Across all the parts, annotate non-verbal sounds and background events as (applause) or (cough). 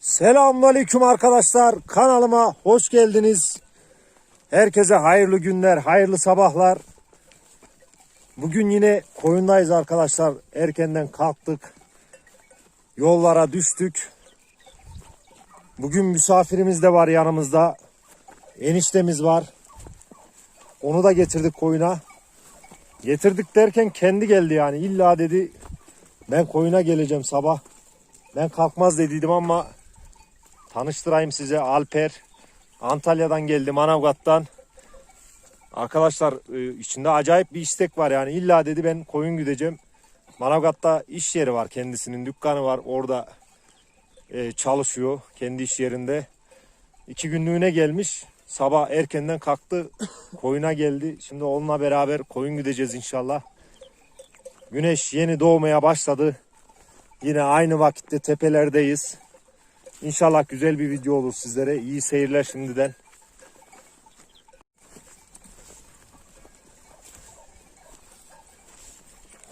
Selamünaleyküm arkadaşlar. Kanalıma hoş geldiniz. Herkese hayırlı günler, hayırlı sabahlar. Bugün yine koyundayız arkadaşlar. Erkenden kalktık. Yollara düştük. Bugün misafirimiz de var yanımızda. Eniştemiz var. Onu da getirdik koyuna. Getirdik derken kendi geldi yani. İlla dedi ben koyuna geleceğim sabah. Ben kalkmaz dediydim ama tanıştırayım size Alper. Antalya'dan geldi Manavgat'tan. Arkadaşlar e, içinde acayip bir istek var yani illa dedi ben koyun gideceğim. Manavgat'ta iş yeri var kendisinin dükkanı var orada e, çalışıyor kendi iş yerinde. İki günlüğüne gelmiş sabah erkenden kalktı koyuna geldi. Şimdi onunla beraber koyun gideceğiz inşallah. Güneş yeni doğmaya başladı. Yine aynı vakitte tepelerdeyiz. İnşallah güzel bir video olur sizlere. İyi seyirler şimdiden.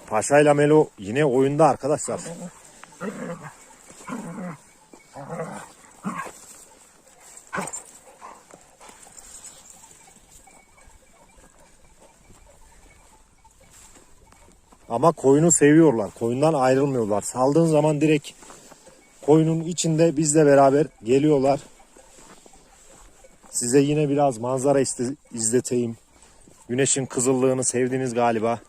Paşa ile Melo yine oyunda arkadaşlar. Ama koyunu seviyorlar. Koyundan ayrılmıyorlar. Saldığın zaman direkt koyunun içinde bizle beraber geliyorlar. Size yine biraz manzara izleteyim. Güneşin kızıllığını sevdiniz galiba.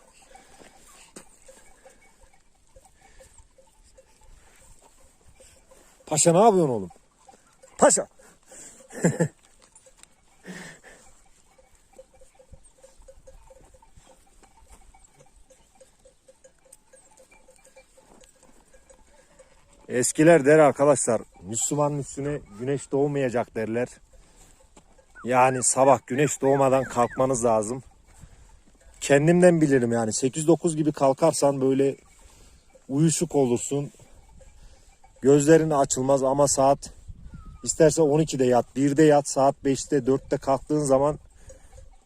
Paşa ne yapıyorsun oğlum? Paşa. (laughs) Eskiler der arkadaşlar Müslüman üstüne güneş doğmayacak derler. Yani sabah güneş doğmadan kalkmanız lazım. Kendimden bilirim yani 8-9 gibi kalkarsan böyle uyuşuk olursun. Gözlerin açılmaz ama saat isterse 12'de yat, 1'de yat, saat 5'te 4'te kalktığın zaman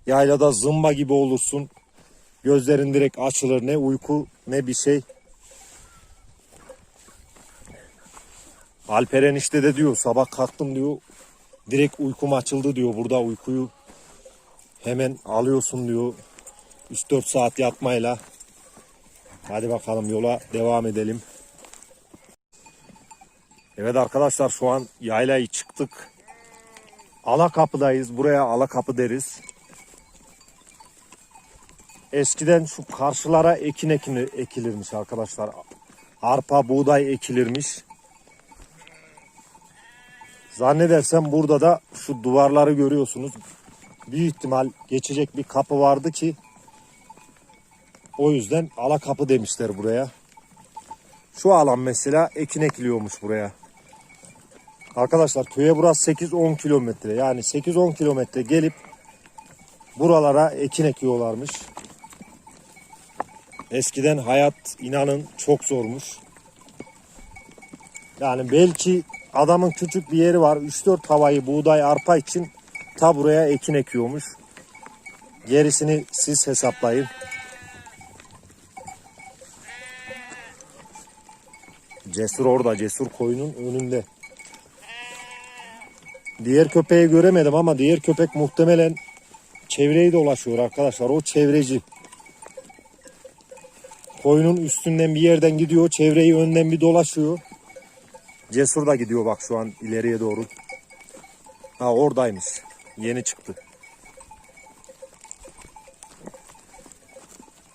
yaylada zımba gibi olursun. Gözlerin direkt açılır ne uyku ne bir şey. Alperen işte de diyor sabah kalktım diyor direkt uykum açıldı diyor burada uykuyu hemen alıyorsun diyor 3-4 saat yatmayla. Hadi bakalım yola devam edelim. Evet arkadaşlar şu an yaylayı çıktık. Alakapı'dayız buraya Alakapı deriz. Eskiden şu karşılara ekin ekini ekilirmiş arkadaşlar. Arpa buğday ekilirmiş Zannedersem burada da şu duvarları görüyorsunuz. Büyük ihtimal geçecek bir kapı vardı ki o yüzden ala kapı demişler buraya. Şu alan mesela ekin ekiliyormuş buraya. Arkadaşlar köye burası 8-10 kilometre. Yani 8-10 kilometre gelip buralara ekin ekiyorlarmış. Eskiden hayat inanın çok zormuş. Yani belki adamın küçük bir yeri var. 3-4 havayı buğday arpa için ta buraya ekin ekiyormuş. Gerisini siz hesaplayın. Cesur orada. Cesur koyunun önünde. Diğer köpeği göremedim ama diğer köpek muhtemelen çevreyi dolaşıyor arkadaşlar. O çevreci. Koyunun üstünden bir yerden gidiyor. Çevreyi önden bir dolaşıyor. Cesur da gidiyor bak şu an ileriye doğru. Ha oradaymış. Yeni çıktı.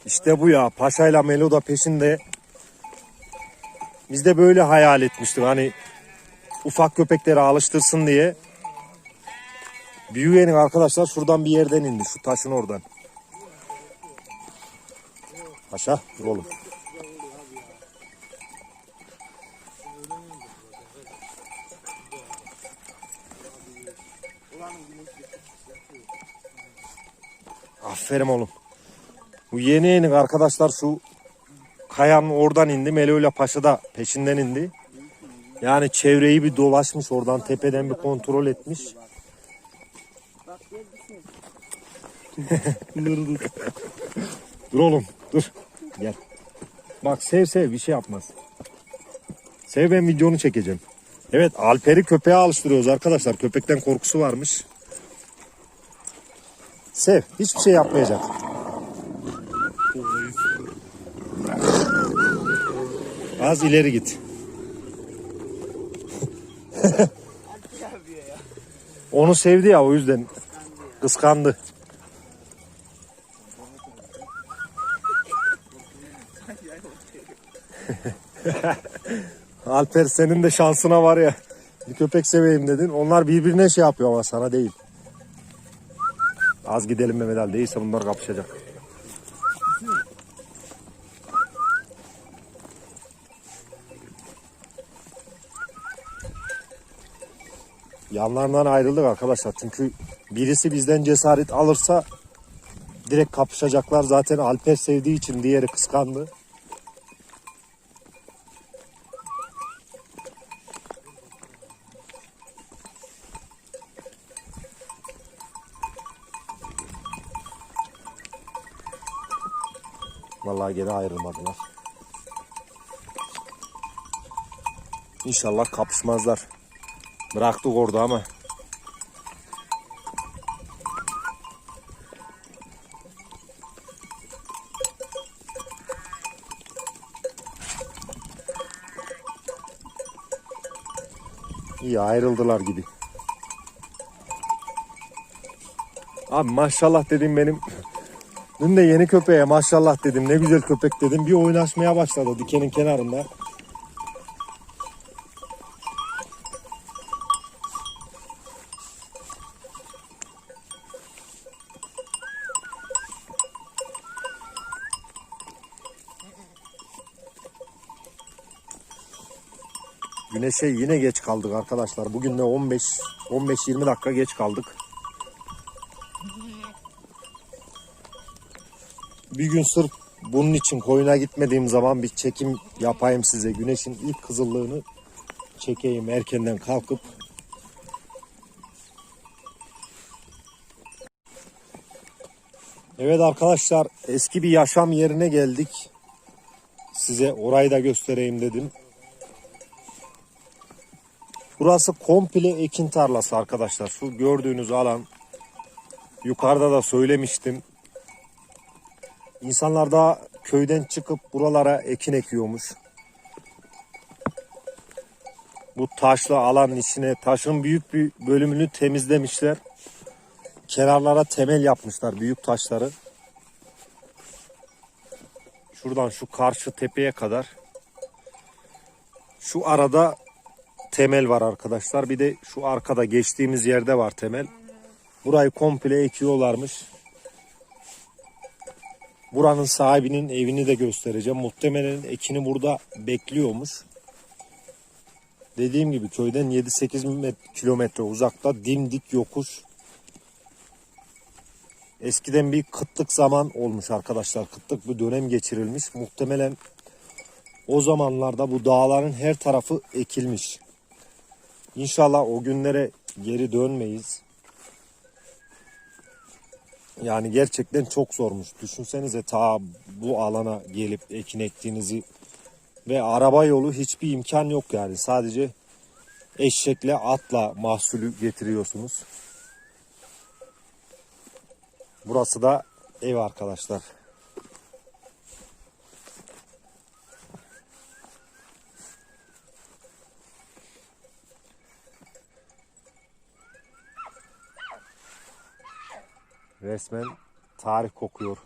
İşte bu ya. Paşa'yla Melo da peşinde. Biz de böyle hayal etmiştik. Hani ufak köpekleri alıştırsın diye. Büyüyenin arkadaşlar şuradan bir yerden indi. Şu taşın oradan. Paşa dur oğlum. Aferin oğlum. Bu yeni yeni arkadaşlar şu kayanın oradan indi. Melo ile Paşa da peşinden indi. Yani çevreyi bir dolaşmış oradan tepeden bir kontrol etmiş. (laughs) dur oğlum dur. Gel. Bak sev sev bir şey yapmaz. Sev ben videonu çekeceğim. Evet Alper'i köpeğe alıştırıyoruz arkadaşlar. Köpekten korkusu varmış. Sev. Hiçbir şey yapmayacak. Az ileri git. (laughs) Onu sevdi ya o yüzden kıskandı. (laughs) Alper senin de şansına var ya. Bir köpek seveyim dedin. Onlar birbirine şey yapıyor ama sana değil. Az gidelim Mehmet Ali değilse bunlar kapışacak. Yanlarından ayrıldık arkadaşlar. Çünkü birisi bizden cesaret alırsa direkt kapışacaklar. Zaten Alper sevdiği için diğeri kıskandı. Vallahi gene ayrılmadılar. İnşallah kapışmazlar. Bıraktık orada ama. İyi ayrıldılar gibi. Abi maşallah dedim benim. Dün de yeni köpeğe maşallah dedim. Ne güzel köpek dedim. Bir oynaşmaya başladı dikenin kenarında. Güneşe yine geç kaldık arkadaşlar. Bugün de 15 15-20 dakika geç kaldık. Bir gün sırf bunun için koyuna gitmediğim zaman bir çekim yapayım size. Güneşin ilk kızıllığını çekeyim erkenden kalkıp. Evet arkadaşlar eski bir yaşam yerine geldik. Size orayı da göstereyim dedim. Burası komple ekin tarlası arkadaşlar. Şu gördüğünüz alan yukarıda da söylemiştim. İnsanlar da köyden çıkıp buralara ekin ekiyormuş. Bu taşlı alanın içine taşın büyük bir bölümünü temizlemişler. Kenarlara temel yapmışlar büyük taşları. Şuradan şu karşı tepeye kadar. Şu arada temel var arkadaşlar. Bir de şu arkada geçtiğimiz yerde var temel. Burayı komple ekiyorlarmış. Buranın sahibinin evini de göstereceğim. Muhtemelen ekini burada bekliyormuş. Dediğim gibi köyden 7-8 kilometre uzakta dimdik yokuş. Eskiden bir kıtlık zaman olmuş arkadaşlar. Kıtlık bir dönem geçirilmiş. Muhtemelen o zamanlarda bu dağların her tarafı ekilmiş. İnşallah o günlere geri dönmeyiz. Yani gerçekten çok zormuş. Düşünsenize ta bu alana gelip ekin ektiğinizi ve araba yolu hiçbir imkan yok yani. Sadece eşekle atla mahsulü getiriyorsunuz. Burası da ev arkadaşlar. Resmen tarih kokuyor.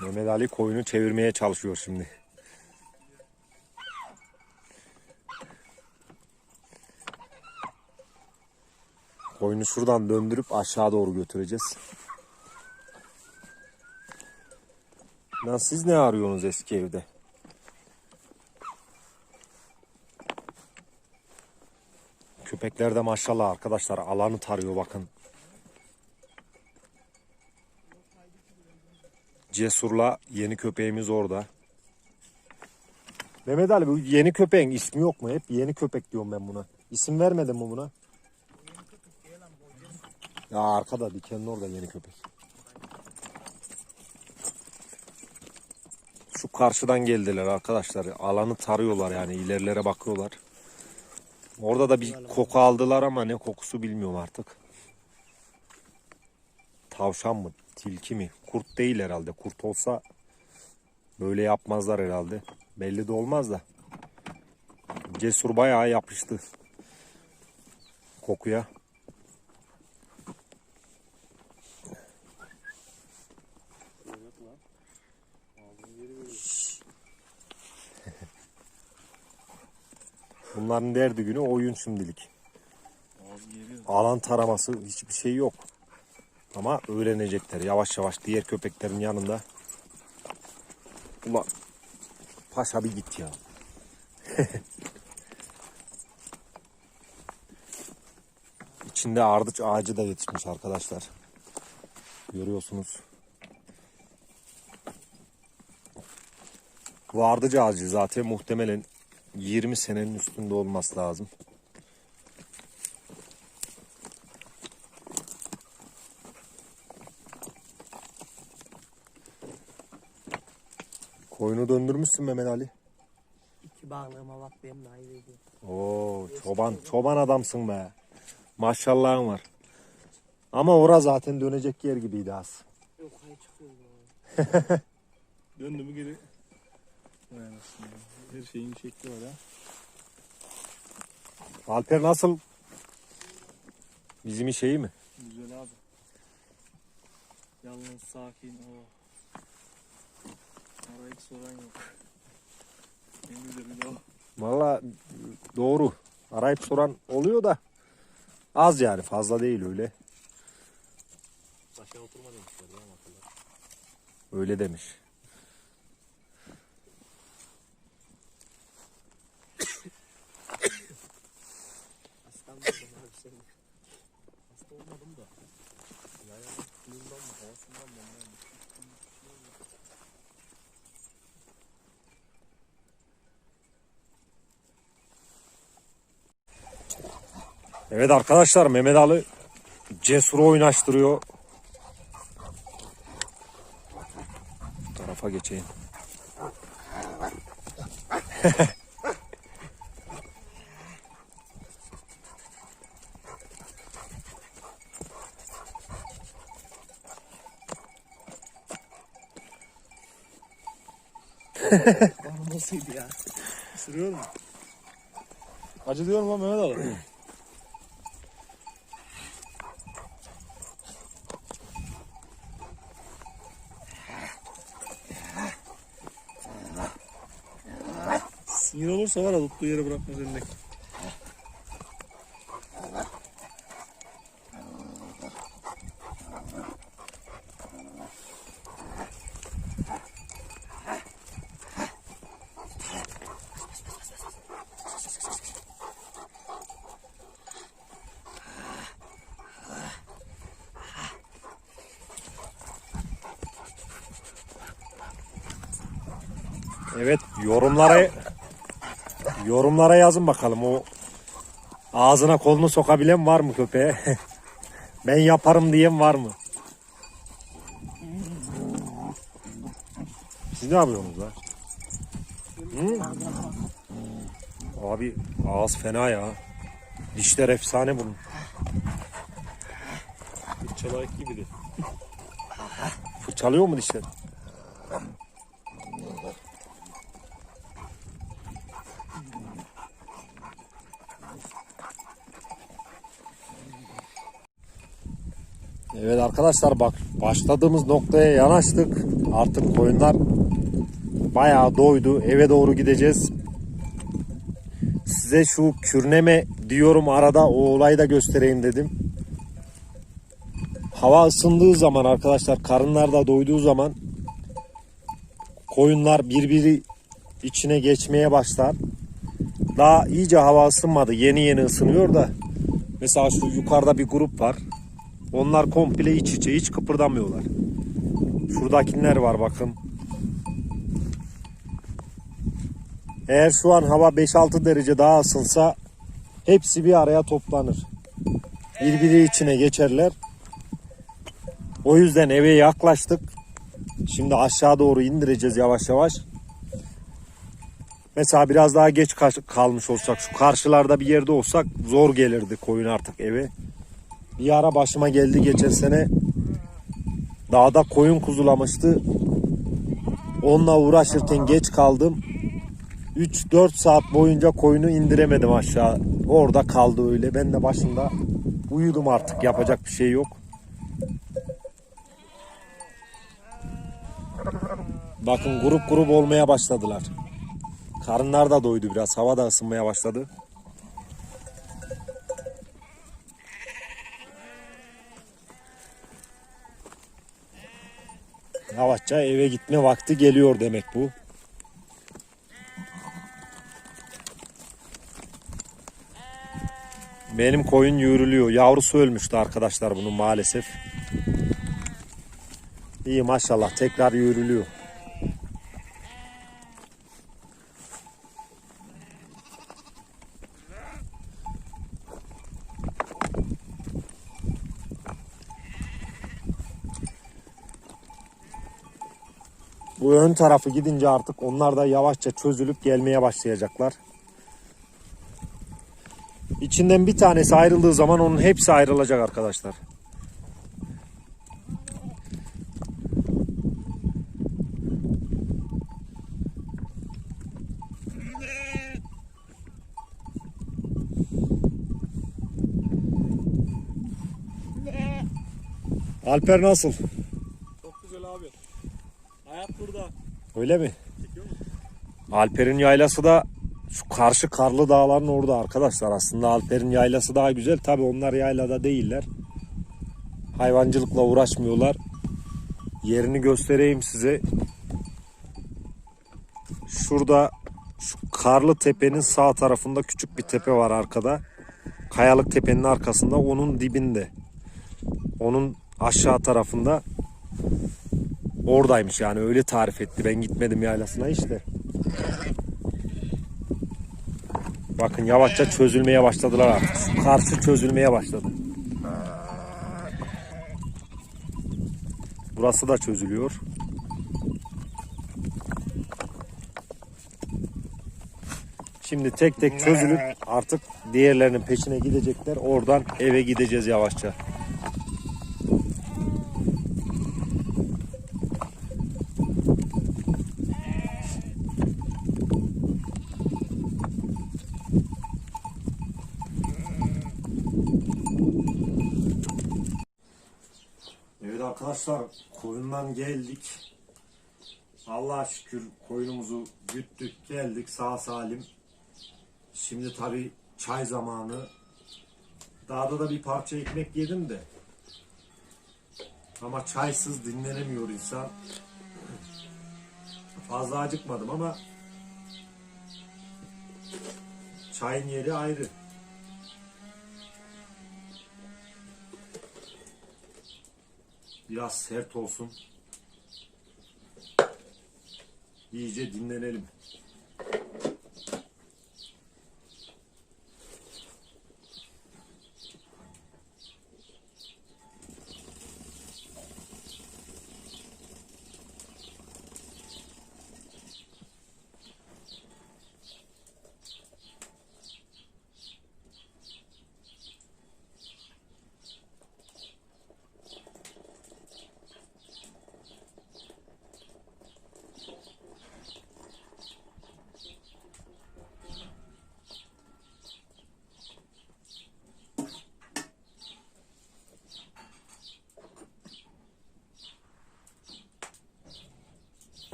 Mehmet Ali koyunu çevirmeye çalışıyor şimdi. Koyunu şuradan döndürüp aşağı doğru götüreceğiz. Lan siz ne arıyorsunuz eski evde? Köpekler de maşallah arkadaşlar alanı tarıyor bakın. Cesur'la yeni köpeğimiz orada. Mehmet Ali bu yeni köpeğin ismi yok mu? Hep yeni köpek diyorum ben buna. İsim vermedin mi buna? Ya arkada dikenin orada yeni köpek. Şu karşıdan geldiler arkadaşlar. Alanı tarıyorlar yani ilerilere bakıyorlar. Orada da bir koku aldılar ama ne kokusu bilmiyorum artık. Tavşan mı? Tilki mi? Kurt değil herhalde. Kurt olsa böyle yapmazlar herhalde. Belli de olmaz da. Cesur bayağı yapıştı kokuya. Bunların derdi günü oyun şimdilik. Alan taraması hiçbir şey yok. Ama öğrenecekler yavaş yavaş diğer köpeklerin yanında. Ulan paşa bir git ya. (laughs) İçinde ardıç ağacı da yetişmiş arkadaşlar. Görüyorsunuz. Bu ardıç ağacı zaten muhtemelen 20 senenin üstünde olması lazım. Koyunu döndürmüşsün Mehmet Ali. İki bağlığıma bak benim ayrıydı. Oo, çoban çoban adamsın be. Maşallahın var. Ama ora zaten dönecek yer gibiydi az. Yok hayır çıkıyor. Döndü mü geri. Vay anasını. Her şeyin şekli var ha. Alper nasıl? Bizim şeyi mi? Güzel abi. Yalnız sakin o. Arayıp soran yok. En güzeli de o. Valla doğru. Arayıp soran oluyor da az yani fazla değil öyle. Taşa oturma demişler ya. Öyle demiş. Evet arkadaşlar Mehmet Ali Cesur'u oynaştırıyor. Bu tarafa geçeyim. Bana nasıldı ya? Isırıyor mu? Acı diyor mu Mehmet Ali? Sinir olursa var ya tuttuğu yere bırakmaz elindeki. Evet yorumlara yorumlara yazın bakalım o ağzına kolunu sokabilen var mı köpeğe? (laughs) ben yaparım diyen var mı? Siz ne yapıyorsunuz lan? Hı? Abi ağız fena ya. Dişler efsane bunun. Çalayık gibi de. Fırçalıyor mu dişler? Evet arkadaşlar bak başladığımız noktaya yanaştık. Artık koyunlar bayağı doydu. Eve doğru gideceğiz. Size şu kürneme diyorum arada o olayı da göstereyim dedim. Hava ısındığı zaman arkadaşlar karınlar da doyduğu zaman koyunlar birbiri içine geçmeye başlar. Daha iyice hava ısınmadı. Yeni yeni ısınıyor da. Mesela şu yukarıda bir grup var. Onlar komple iç içe hiç kıpırdamıyorlar. Şuradakiler var bakın. Eğer şu an hava 5-6 derece daha ısınsa hepsi bir araya toplanır. Birbiri içine geçerler. O yüzden eve yaklaştık. Şimdi aşağı doğru indireceğiz yavaş yavaş. Mesela biraz daha geç kalmış olsak şu karşılarda bir yerde olsak zor gelirdi koyun artık eve. Bir ara başıma geldi geçen sene. Dağda koyun kuzulamıştı. Onunla uğraşırken geç kaldım. 3-4 saat boyunca koyunu indiremedim aşağı. Orada kaldı öyle. Ben de başında uyudum artık. Yapacak bir şey yok. Bakın grup grup olmaya başladılar. Karınlar da doydu biraz. Hava da ısınmaya başladı. Yavaşça eve gitme vakti geliyor demek bu. Benim koyun yürülüyor. Yavrusu ölmüştü arkadaşlar bunun maalesef. İyi maşallah tekrar yürülüyor. Ön tarafı gidince artık onlar da yavaşça çözülüp gelmeye başlayacaklar. İçinden bir tanesi ayrıldığı zaman onun hepsi ayrılacak arkadaşlar. Alper nasıl? Çok güzel abi. Hayat burada. Öyle mi? Alper'in yaylası da şu karşı karlı dağların orada arkadaşlar. Aslında Alper'in yaylası daha güzel. Tabi onlar yaylada değiller. Hayvancılıkla uğraşmıyorlar. Yerini göstereyim size. Şurada şu karlı tepenin sağ tarafında küçük bir tepe var arkada. Kayalık tepenin arkasında onun dibinde. Onun aşağı tarafında oradaymış yani öyle tarif etti. Ben gitmedim yaylasına işte. Bakın yavaşça çözülmeye başladılar artık. Karşı çözülmeye başladı. Burası da çözülüyor. Şimdi tek tek çözülüp artık diğerlerinin peşine gidecekler. Oradan eve gideceğiz yavaşça. Evet arkadaşlar koyundan geldik. Allah'a şükür koyunumuzu güttük geldik sağ salim. Şimdi tabi çay zamanı. Dağda da bir parça ekmek yedim de. Ama çaysız dinlenemiyor insan. Fazla acıkmadım ama çayın yeri ayrı. Biraz sert olsun. İyice dinlenelim.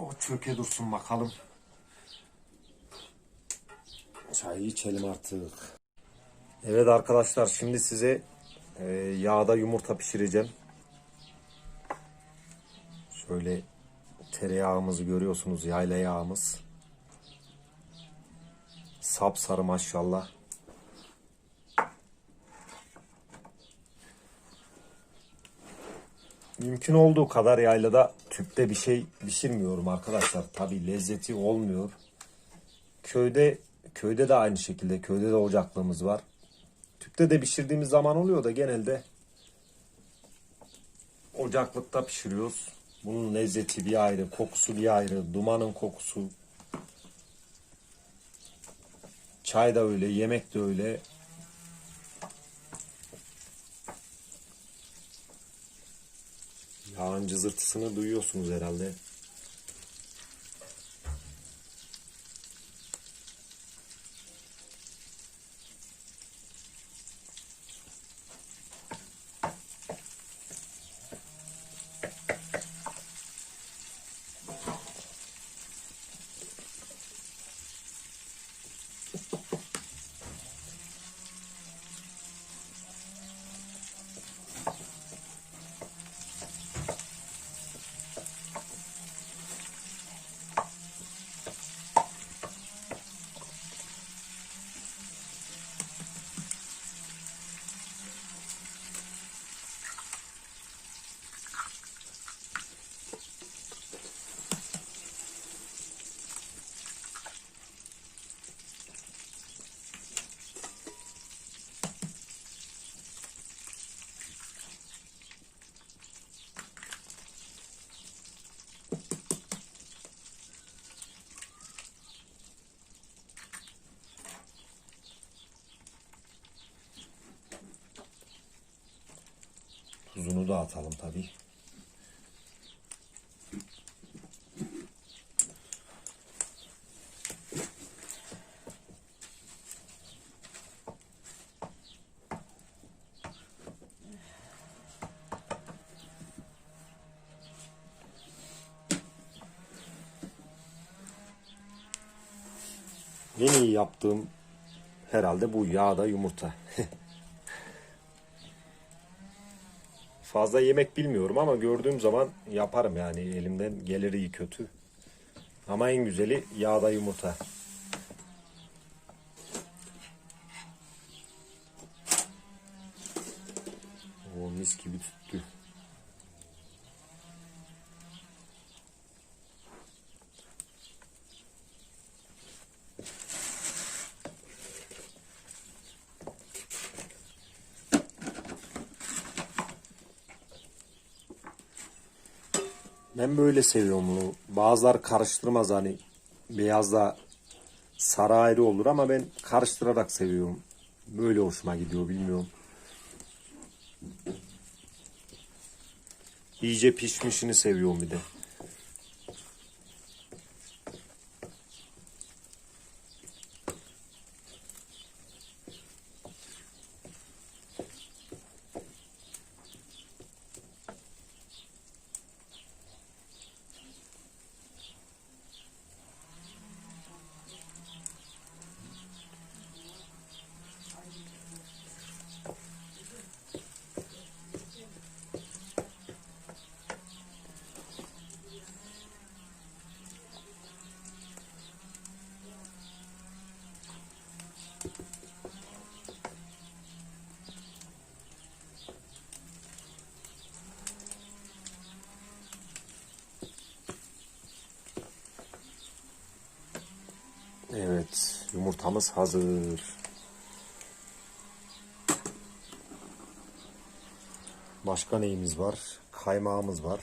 O çöke dursun bakalım. Çayı içelim artık. Evet arkadaşlar şimdi size e, yağda yumurta pişireceğim. Şöyle tereyağımızı görüyorsunuz yayla yağımız. Sapsarı maşallah. Mümkün olduğu kadar yaylada tüpte bir şey pişirmiyorum arkadaşlar. Tabi lezzeti olmuyor. Köyde köyde de aynı şekilde köyde de ocaklığımız var. Tüpte de pişirdiğimiz zaman oluyor da genelde ocaklıkta pişiriyoruz. Bunun lezzeti bir ayrı, kokusu bir ayrı, dumanın kokusu. Çay da öyle, yemek de öyle. Yağın cızırtısını duyuyorsunuz herhalde. Da atalım tabii. En yaptığım herhalde bu yağda yumurta. (laughs) Fazla yemek bilmiyorum ama gördüğüm zaman yaparım yani elimden gelir iyi kötü. Ama en güzeli yağda yumurta. O mis gibi tüttü. Ben böyle seviyorum bunu. Bazılar karıştırmaz hani beyazla sarı ayrı olur ama ben karıştırarak seviyorum. Böyle hoşuma gidiyor bilmiyorum. İyice pişmişini seviyorum bir de. Evet, yumurtamız hazır. Başka neyimiz var? Kaymağımız var.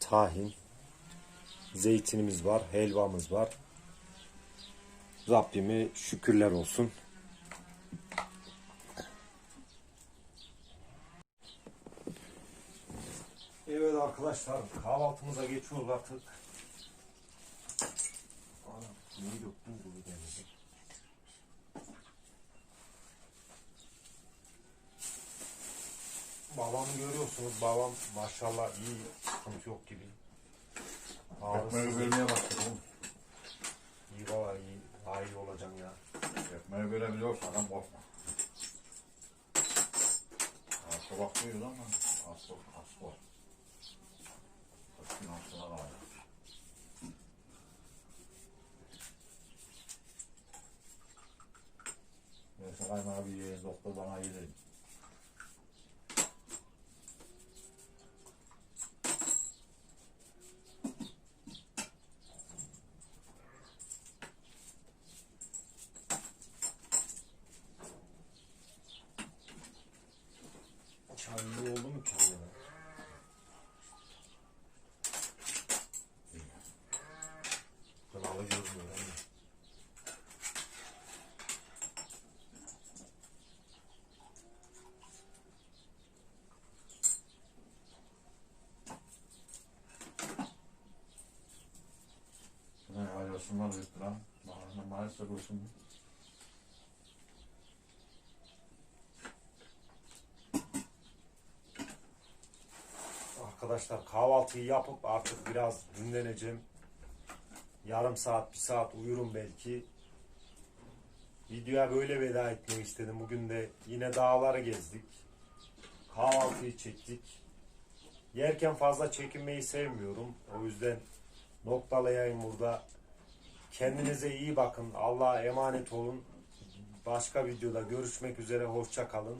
Tahin. Zeytinimiz var, helvamız var. Rabbime şükürler olsun. Evet arkadaşlar kahvaltımıza geçiyoruz artık. Biliyorsunuz bağlam maşallah iyi. Sıkıntı yok gibi. Yapmaya Ağrısı vermeye baktık oğlum. iyi valla iyi. Daha iyi olacaksın ya. Yapmaya verebiliyorsa adam korkma. Asla bakmıyor ama asla asla. Kaçın altına var. Neyse kaymağı bir yiyelim. Doktor bana yiyelim. Ne paylaşımlar büyük lan. Maalesef maalesef olsun. Arkadaşlar kahvaltıyı yapıp artık biraz dinleneceğim. Yarım saat, bir saat uyurum belki. Videoya böyle veda etmek istedim. Bugün de yine dağları gezdik. Kahvaltıyı çektik. Yerken fazla çekinmeyi sevmiyorum. O yüzden noktalayayım burada. Kendinize iyi bakın. Allah'a emanet olun. Başka videoda görüşmek üzere. Hoşça kalın.